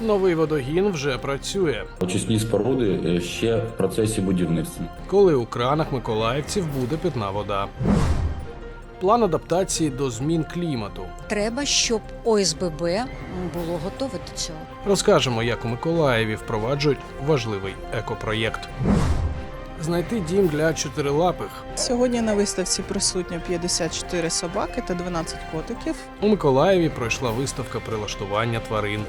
Новий водогін вже працює. Очисні споруди е, ще в процесі будівництва. Коли у кранах миколаївців буде питна вода. План адаптації до змін клімату. Треба, щоб ОСББ було готове до цього. Розкажемо, як у Миколаєві впроваджують важливий екопроєкт. Знайти дім для чотирилапих. Сьогодні на виставці присутньо 54 собаки та 12 котиків. У Миколаєві пройшла виставка прилаштування тварин.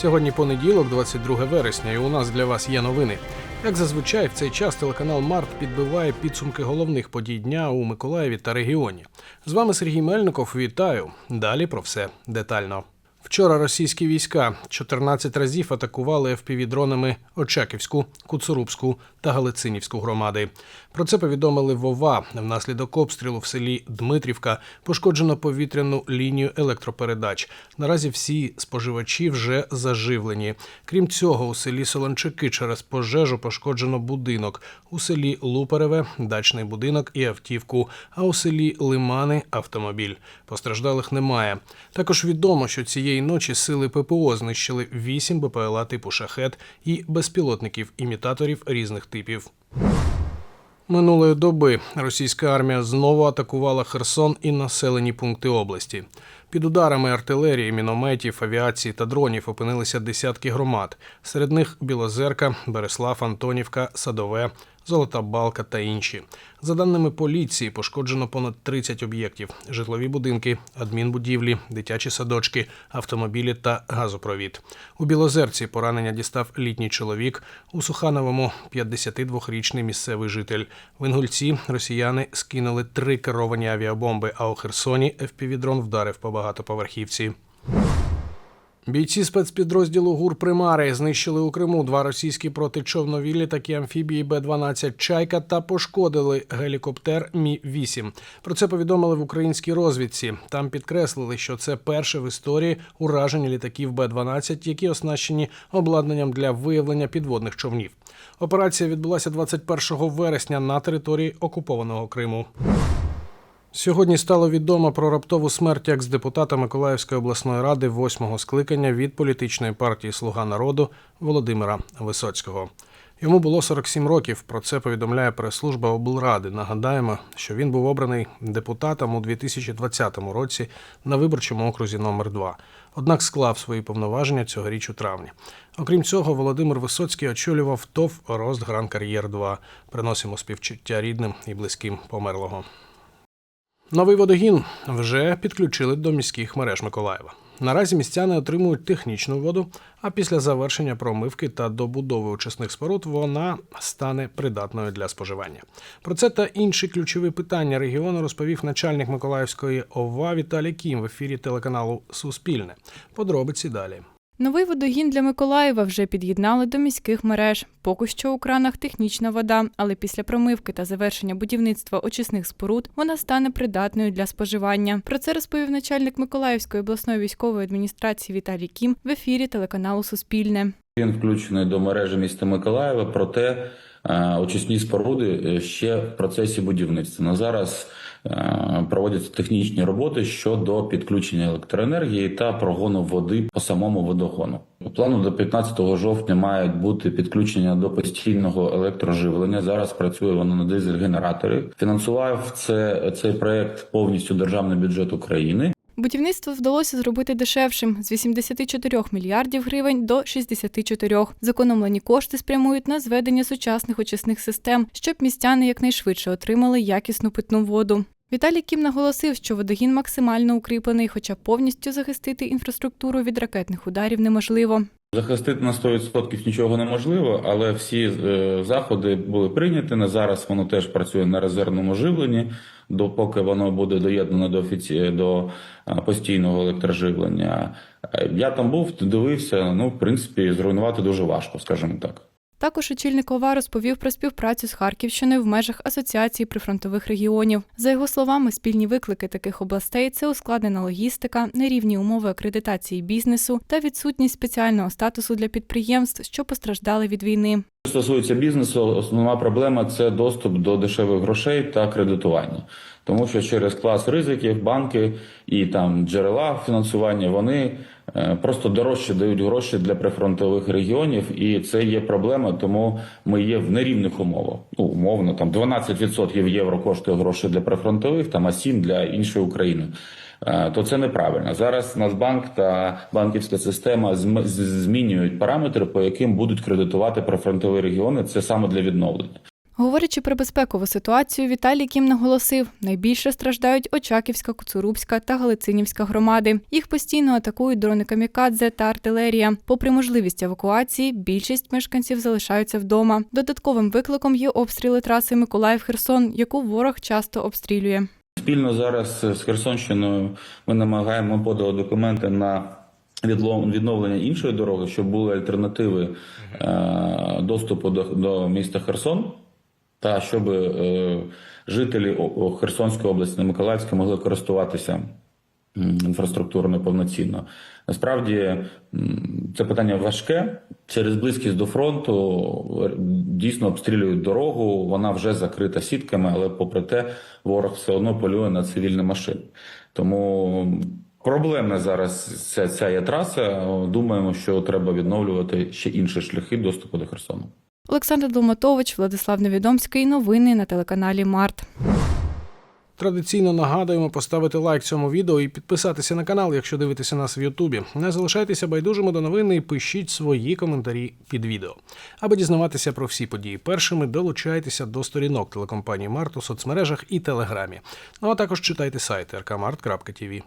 Сьогодні понеділок, 22 вересня, і у нас для вас є новини. Як зазвичай, в цей час телеканал Март підбиває підсумки головних подій дня у Миколаєві та регіоні. З вами Сергій Мельников. Вітаю. Далі про все детально. Вчора російські війська 14 разів атакували FPV-дронами Очаківську, Куцурубську та Галицинівську громади. Про це повідомили Вова. Внаслідок обстрілу в селі Дмитрівка пошкоджено повітряну лінію електропередач. Наразі всі споживачі вже заживлені. Крім цього, у селі Солончаки через пожежу пошкоджено будинок. У селі Лупереве дачний будинок і автівку. А у селі Лимани автомобіль. Постраждалих немає. Також відомо, що цієї ночі сили ППО знищили 8 БПЛА типу шахет і безпілотників імітаторів різних типів. Минулої доби російська армія знову атакувала Херсон і населені пункти області. Під ударами артилерії, мінометів, авіації та дронів опинилися десятки громад. Серед них Білозерка, Береслав, Антонівка, Садове, Золота Балка та інші. За даними поліції, пошкоджено понад 30 об'єктів: житлові будинки, адмінбудівлі, дитячі садочки, автомобілі та газопровід. У Білозерці поранення дістав літній чоловік. У Сухановому 52-річний місцевий житель. В Інгульці росіяни скинули три керовані авіабомби, а у Херсоні ФПВ-дрон вдарив по багатоповерхівці. Бійці спецпідрозділу ГУР Примари знищили у Криму два російські протичовнові літаки амфібії Б-12 Чайка та пошкодили гелікоптер Мі 8 Про це повідомили в українській розвідці. Там підкреслили, що це перше в історії ураження літаків Б-12, які оснащені обладнанням для виявлення підводних човнів. Операція відбулася 21 вересня на території окупованого Криму. Сьогодні стало відомо про раптову смерть екс-депутата Миколаївської обласної ради восьмого скликання від політичної партії Слуга народу Володимира Висоцького. Йому було 47 років. Про це повідомляє прес-служба облради. Нагадаємо, що він був обраний депутатом у 2020 році на виборчому окрузі номер 2 Однак склав свої повноваження цьогоріч у травні. Окрім цього, Володимир Висоцький очолював ТОВ Рост Гран Кар'єр 2 Приносимо співчуття рідним і близьким померлого. Новий водогін вже підключили до міських мереж Миколаєва. Наразі містяни отримують технічну воду, а після завершення промивки та добудови очисних споруд вона стане придатною для споживання. Про це та інші ключові питання регіону розповів начальник Миколаївської ОВА Віталій Кім в ефірі телеканалу Суспільне. Подробиці далі. Новий водогін для Миколаєва вже під'єднали до міських мереж. Поки що у кранах технічна вода, але після промивки та завершення будівництва очисних споруд вона стане придатною для споживання. Про це розповів начальник Миколаївської обласної військової адміністрації Віталій Кім в ефірі телеканалу Суспільне. Він включений до мережі міста Миколаєва, проте е, очисні споруди е, ще в процесі будівництва. На зараз е, проводяться технічні роботи щодо підключення електроенергії та прогону води по самому водогону. По плану до 15 жовтня мають бути підключення до постійного електроживлення. Зараз працює воно на дизель-генератори. Фінансував це цей проект повністю державний бюджет України. Будівництво вдалося зробити дешевшим з 84 мільярдів гривень до 64. Зекономлені кошти спрямують на зведення сучасних очисних систем, щоб містяни якнайшвидше отримали якісну питну воду. Віталій Кім наголосив, що водогін максимально укріплений, хоча повністю захистити інфраструктуру від ракетних ударів неможливо. Захистити на 100% нічого неможливо, але всі е, заходи були прийняті. На зараз воно теж працює на резервному живленні, допоки воно буде доєднано до офіці... до е, постійного електроживлення. Е, Я там був, дивився. Ну, в принципі, зруйнувати дуже важко, скажімо так. Також очільник ОВА розповів про співпрацю з Харківщиною в межах Асоціації прифронтових регіонів. За його словами, спільні виклики таких областей це ускладнена логістика, нерівні умови акредитації бізнесу та відсутність спеціального статусу для підприємств, що постраждали від війни. Стосується бізнесу, основна проблема це доступ до дешевих грошей та кредитування. Тому що через клас ризиків банки і там джерела фінансування вони просто дорожче дають гроші для прифронтових регіонів, і це є проблема, тому ми є в нерівних умовах. Ну, умовно, там 12% євро коштує гроші для прифронтових, там а 7% для іншої України. Е, То це неправильно. Зараз Нацбанк та банківська система зм- змінюють параметри, по яким будуть кредитувати прифронтові регіони. Це саме для відновлення. Говорячи про безпекову ситуацію, Віталій Кім наголосив, найбільше страждають Очаківська, Куцурубська та Галицинівська громади. Їх постійно атакують дрони камікадзе та артилерія. Попри можливість евакуації, більшість мешканців залишаються вдома. Додатковим викликом є обстріли траси Миколаїв-Херсон, яку ворог часто обстрілює. Спільно зараз з Херсонщиною ми намагаємо подати документи на відновлення іншої дороги, щоб були альтернативи е, доступу до, до міста Херсон, та щоб е, жителі Херсонської області, Миколаївської могли користуватися м, інфраструктурно повноцінно. Насправді це питання важке. Через близькість до фронту дійсно обстрілюють дорогу. Вона вже закрита сітками, але попри те, ворог все одно полює на цивільні машини. Тому проблемна зараз ця, ця є траса. Думаємо, що треба відновлювати ще інші шляхи доступу до Херсону. Олександр Долматович, Владислав Невідомський. Новини на телеканалі Март. Традиційно нагадуємо поставити лайк цьому відео і підписатися на канал, якщо дивитеся нас в Ютубі. Не залишайтеся байдужими до новини і пишіть свої коментарі під відео. Аби дізнаватися про всі події першими, долучайтеся до сторінок телекомпанії Март у соцмережах і Телеграмі. Ну а також читайте сайт rkmart.tv.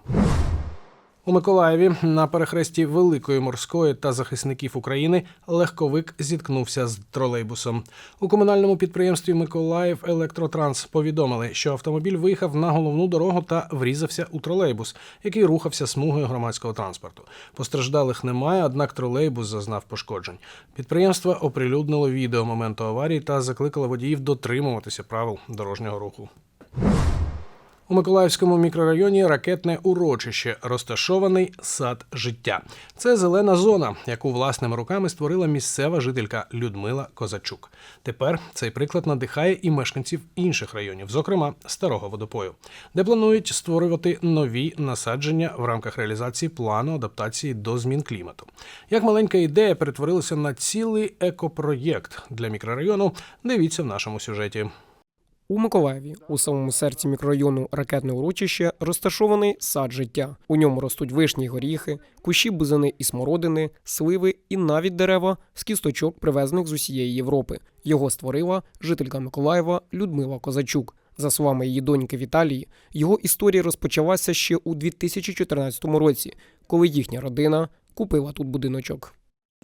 У Миколаєві на перехресті Великої морської та захисників України легковик зіткнувся з тролейбусом. У комунальному підприємстві Миколаїв Електротранс повідомили, що автомобіль виїхав на головну дорогу та врізався у тролейбус, який рухався смугою громадського транспорту. Постраждалих немає, однак тролейбус зазнав пошкоджень. Підприємство оприлюднило відео моменту аварії та закликало водіїв дотримуватися правил дорожнього руху. У Миколаївському мікрорайоні ракетне урочище, розташований сад життя. Це зелена зона, яку власними руками створила місцева жителька Людмила Козачук. Тепер цей приклад надихає і мешканців інших районів, зокрема старого водопою, де планують створювати нові насадження в рамках реалізації плану адаптації до змін клімату. Як маленька ідея перетворилася на цілий екопроєкт для мікрорайону, дивіться в нашому сюжеті. У Миколаєві, у самому серці мікрорайону Ракетне урочище, розташований сад життя. У ньому ростуть вишні й горіхи, кущі бузини і смородини, сливи і навіть дерева з кісточок, привезених з усієї Європи. Його створила жителька Миколаєва Людмила Козачук. За словами її доньки Віталії, його історія розпочалася ще у 2014 році, коли їхня родина купила тут будиночок.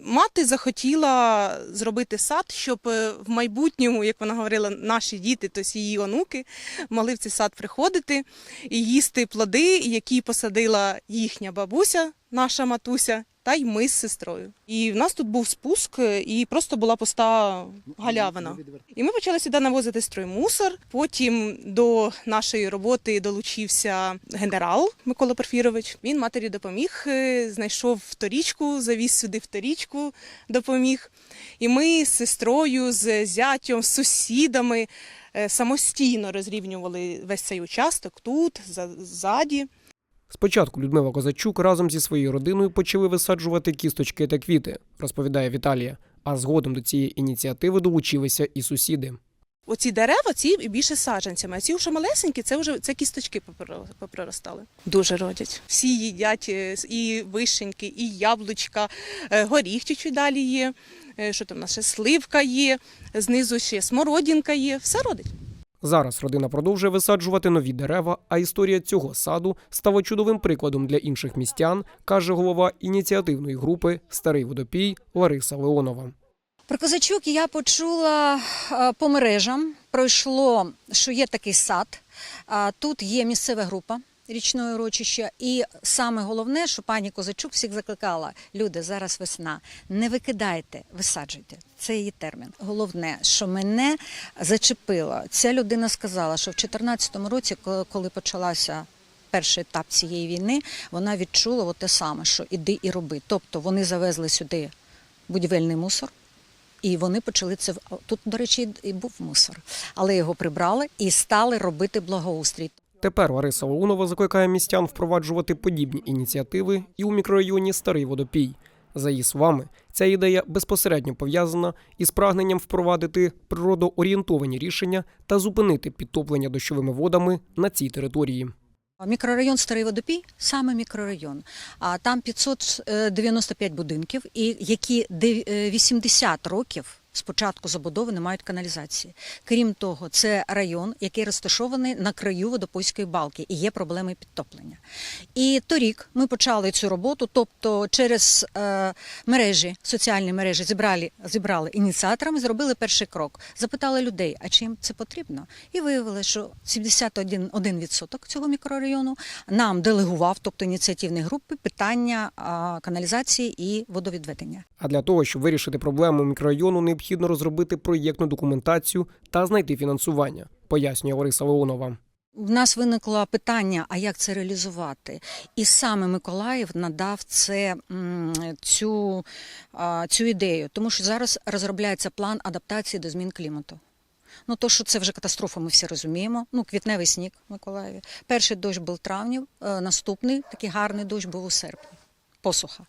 Мати захотіла зробити сад, щоб е, в майбутньому, як вона говорила, наші діти, тобто її онуки, могли в цей сад приходити і їсти плоди, які посадила їхня бабуся, наша матуся, та й ми з сестрою. І в нас тут був спуск, е, і просто була пуста галявина. І ми почали сюди навозити строймусор. Потім до нашої роботи долучився генерал Микола Порфірович. Він матері допоміг, е, знайшов вторічку, завіз сюди вторічку, допоміг. І ми з сестрою, з зятем, з сусідами е, самостійно розрівнювали весь цей участок тут, за- ззаді. Спочатку Людмила Козачук разом зі своєю родиною почали висаджувати кісточки та квіти, розповідає Віталія. А згодом до цієї ініціативи долучилися і сусіди. Оці дерева, ці більше саджанцями, а ці вже малесенькі, це вже це кісточки попро- попроростали. Дуже родять. Всі їдять е, і вишеньки, і яблучка, е, горіх чуть-чуть далі є. е, Що там у нас ще сливка є, знизу ще смородинка є. Все родить. Зараз родина продовжує висаджувати нові дерева, а історія цього саду стала чудовим прикладом для інших містян, каже голова ініціативної групи Старий водопій Лариса Леонова. Про козачок я почула е, по мережам. Пройшло, що є такий сад. Тут є місцева група річної урочища. І саме головне, що пані Козачук всіх закликала: люди, зараз весна, не викидайте, висаджуйте. Це її термін. Головне, що мене зачепило. Ця людина сказала, що в 2014 році, коли почалася. Перший етап цієї війни вона відчула от те саме, що іди і роби. Тобто вони завезли сюди будівельний мусор, і вони почали це тут, до речі, і був мусор, але його прибрали і стали робити благоустрій. Тепер Лариса Леонова закликає містян впроваджувати подібні ініціативи і у мікрорайоні Старий Водопій. За її словами, ця ідея безпосередньо пов'язана із прагненням впровадити природоорієнтовані рішення та зупинити підтоплення дощовими водами на цій території. Мікрорайон Старий Водопій саме мікрорайон. А там 595 будинків, і які де- е, 80 років. З початку забудови не мають каналізації. Крім того, це район, який розташований на краю водопойської балки, і є проблеми підтоплення. І торік ми почали цю роботу, тобто через е, мережі, соціальні мережі зібрали, зібрали ініціаторами, зробили перший крок. Запитали людей, а чим це потрібно? І виявили, що 71% 1% цього мікрорайону нам делегував, тобто ініціативні групи, питання каналізації і водовідведення. А для того, щоб вирішити проблему мікрорайону, необхідно розробити проєктну документацію та знайти фінансування, пояснює Лариса Леонова. В нас виникло питання, а як це реалізувати? І саме Миколаїв надав це цю, цю ідею, тому що зараз розробляється план адаптації до змін клімату. Ну, то, що це вже катастрофа, ми всі розуміємо. Ну, квітневий сніг в Миколаєві. Перший дощ був в травні, е, наступний такий гарний дощ був у серпні. Посуха.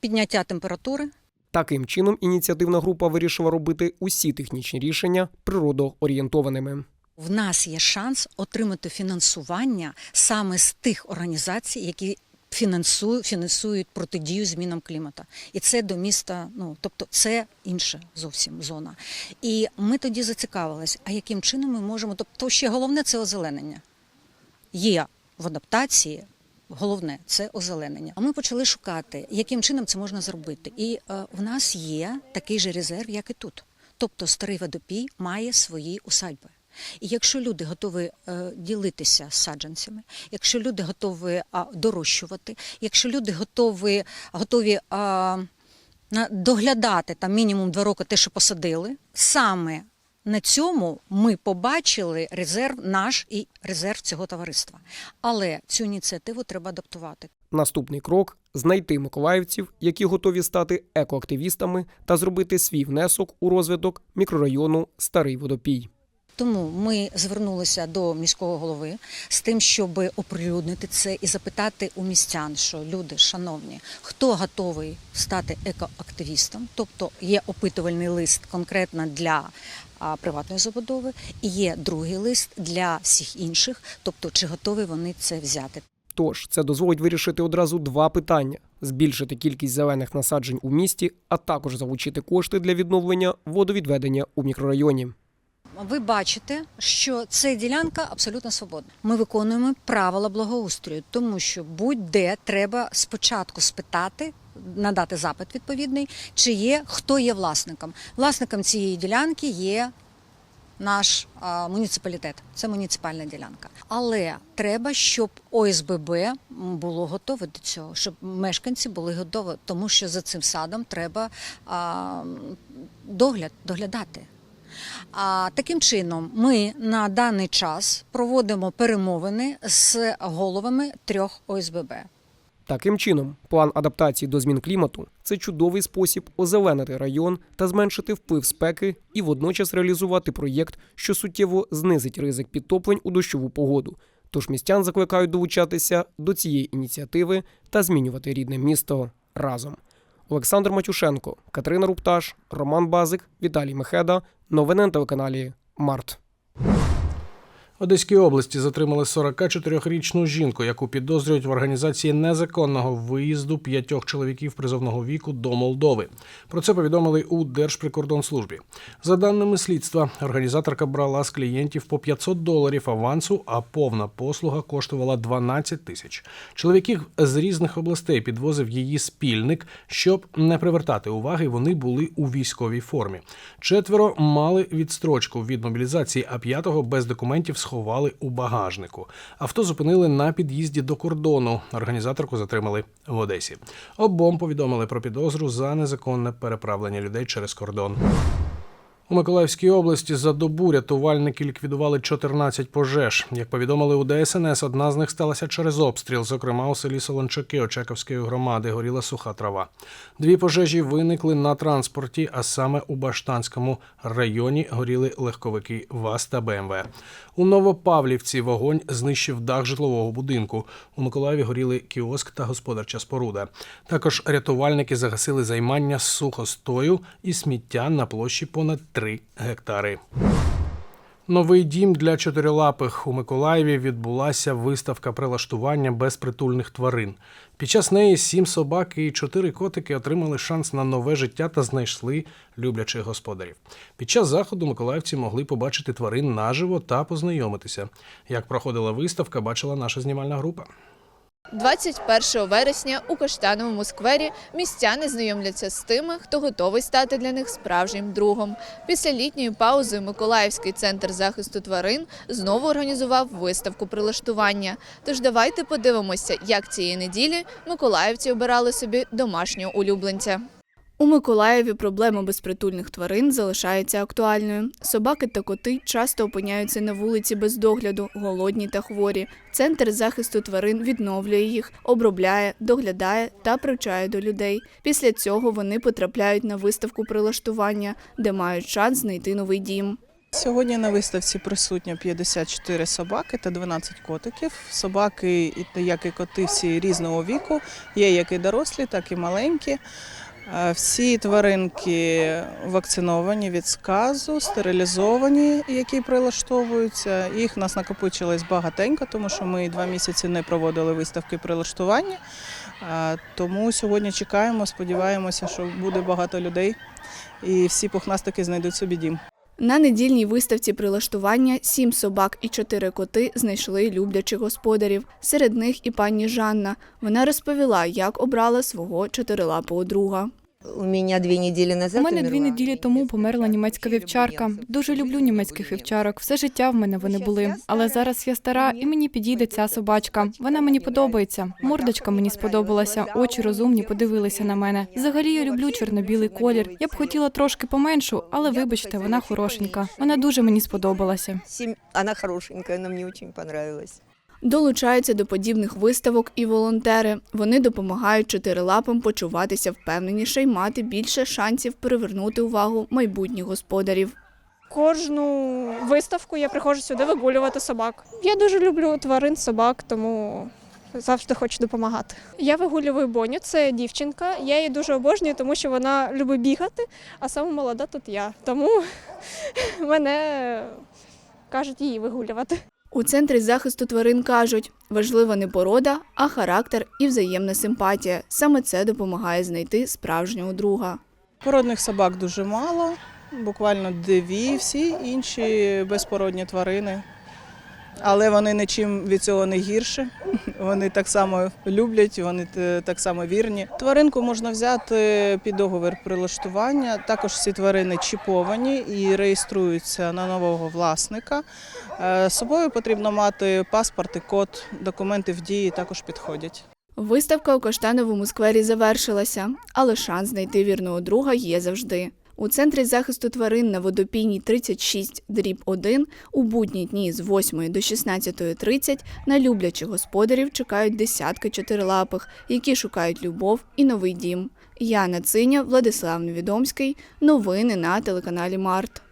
Підняття температури, Таким чином, ініціативна група вирішила робити усі технічні рішення природоорієнтованими. в нас є шанс отримати фінансування саме з тих організацій, які фінансують, фінансують протидію змінам клімату. І це до міста, ну тобто це інша зовсім зона. І ми тоді зацікавились, а яким чином ми можемо, тобто ще головне це озеленення. Є в адаптації. Головне це озеленення. А ми почали шукати, яким чином це можна зробити. І е, в нас є такий же резерв, як і тут. Тобто старий водопій має свої усадьби. І якщо люди готові е, ділитися саджанцями, якщо люди готові дорощувати, якщо люди готові, готові доглядати там мінімум два роки те, що посадили, саме на цьому ми побачили резерв наш і резерв цього товариства. Але цю ініціативу треба адаптувати. Наступний крок знайти миколаївців, які готові стати екоактивістами та зробити свій внесок у розвиток мікрорайону Старий Водопій. Тому ми звернулися до міського голови з тим, щоб оприлюднити це і запитати у містян, що люди, шановні, хто готовий стати екоактивістом, тобто є опитувальний лист конкретно для приватної забудови, і є другий лист для всіх інших, тобто чи готові вони це взяти. Тож це дозволить вирішити одразу два питання: збільшити кількість зелених насаджень у місті, а також залучити кошти для відновлення водовідведення у мікрорайоні. Ви бачите, що ця ділянка абсолютно свободна. Ми виконуємо правила благоустрою, тому що будь-де треба спочатку спитати, надати запит відповідний, чи є хто є власником. Власником цієї ділянки є наш а, муніципалітет. Це муніципальна ділянка. Але треба, щоб ОСББ було готове до цього, щоб мешканці були готові, тому що за цим садом треба а, догляд, доглядати. А таким чином, ми на даний час проводимо перемовини з головами трьох ОСББ. Таким чином, план адаптації до змін клімату це чудовий спосіб озеленити район та зменшити вплив спеки і водночас реалізувати проєкт, що суттєво знизить ризик підтоплень у дощову погоду. Тож містян закликають долучатися до цієї ініціативи та змінювати рідне місто разом. Олександр Матюшенко, Катерина Рупташ, Роман Базик, Віталій Мехеда. Новини на телеканалі Март. Одеській області затримали 44-річну жінку, яку підозрюють в організації незаконного виїзду п'ятьох чоловіків призовного віку до Молдови. Про це повідомили у Держприкордонслужбі. За даними слідства, організаторка брала з клієнтів по 500 доларів авансу, а повна послуга коштувала 12 тисяч. Чоловіків з різних областей підвозив її спільник, щоб не привертати уваги. Вони були у військовій формі. Четверо мали відстрочку від мобілізації, а п'ятого без документів сховали у багажнику. Авто зупинили на під'їзді до кордону. Організаторку затримали в Одесі. Обом повідомили про підозру за незаконне переправлення людей через кордон. У Миколаївській області за добу рятувальники ліквідували 14 пожеж. Як повідомили у ДСНС, одна з них сталася через обстріл. Зокрема, у селі Солончаки Очаковської громади горіла суха трава. Дві пожежі виникли на транспорті, а саме у Баштанському районі горіли легковики ВАЗ та БМВ. У Новопавлівці вогонь знищив дах житлового будинку. У Миколаєві горіли кіоск та господарча споруда. Також рятувальники загасили займання сухостою і сміття на площі понад 3 гектари. Новий дім для чотирилапих у Миколаєві відбулася виставка прилаштування безпритульних тварин. Під час неї сім собак і чотири котики отримали шанс на нове життя та знайшли люблячих господарів. Під час заходу миколаївці могли побачити тварин наживо та познайомитися. Як проходила виставка, бачила наша знімальна група. 21 вересня у Каштановому сквері містяни знайомляться з тими, хто готовий стати для них справжнім другом. Після літньої паузи Миколаївський центр захисту тварин знову організував виставку прилаштування. Тож давайте подивимося, як цієї неділі миколаївці обирали собі домашнього улюбленця. У Миколаєві проблема безпритульних тварин залишається актуальною. Собаки та коти часто опиняються на вулиці без догляду, голодні та хворі. Центр захисту тварин відновлює їх, обробляє, доглядає та привчає до людей. Після цього вони потрапляють на виставку прилаштування, де мають шанс знайти новий дім. Сьогодні на виставці присутньо 54 собаки та 12 котиків. Собаки, як і коти, всі різного віку. Є як і дорослі, так і маленькі. Всі тваринки вакциновані від сказу, стерилізовані, які прилаштовуються. Їх нас накопичилось багатенько, тому що ми два місяці не проводили виставки прилаштування. Тому сьогодні чекаємо, сподіваємося, що буде багато людей і всі пухнастики знайдуть собі дім. На недільній виставці прилаштування сім собак і чотири коти знайшли люблячих господарів. Серед них і пані Жанна. Вона розповіла, як обрала свого чотирилапого друга. У меня две недели назад У мене дві неділі тому померла німецька вівчарка. Дуже люблю німецьких вівчарок. Все життя в мене вони були. Але зараз я стара, і мені підійде ця собачка. Вона мені подобається. Мордочка мені сподобалася, очі розумні подивилися на мене. Взагалі я люблю чорно-білий колір. Я б хотіла трошки поменшу, але вибачте, вона хорошенька. Вона дуже мені сподобалася. Сем- Она хорошенькая, она мне очень понравилась. Долучаються до подібних виставок і волонтери. Вони допомагають чотирилапам почуватися впевненіше й мати більше шансів привернути увагу майбутніх господарів. Кожну виставку я приходжу сюди вигулювати собак. Я дуже люблю тварин, собак, тому завжди хочу допомагати. Я вигулюю Боню, це дівчинка. Я її дуже обожнюю, тому що вона любить бігати, а саме молода тут я. Тому мене кажуть її вигулювати. У центрі захисту тварин кажуть, важлива не порода, а характер і взаємна симпатія. Саме це допомагає знайти справжнього друга. Породних собак дуже мало, буквально дві, всі інші безпородні тварини. Але вони нічим від цього не гірше. Вони так само люблять, вони так само вірні. Тваринку можна взяти під договір прилаштування. Також всі тварини чіповані і реєструються на нового власника. Е, З собою потрібно мати паспорт і код, документи в дії також підходять. Виставка у Каштановому сквері завершилася, але шанс знайти вірного друга є завжди. У центрі захисту тварин на водопійній 36 дріб 1 у будні дні з 8 до 16.30 на люблячих господарів чекають десятки чотирилапих, які шукають любов і новий дім. Яна Циня, Владислав Невідомський. Новини на телеканалі Март.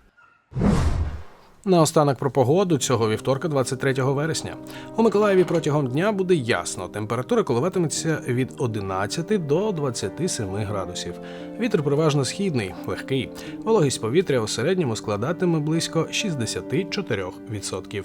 Наостанок про погоду цього вівторка, 23 вересня. У Миколаєві протягом дня буде ясно. Температура коливатиметься від 11 до 27 градусів. Вітер переважно східний, легкий. Вологість повітря у середньому складатиме близько 64%.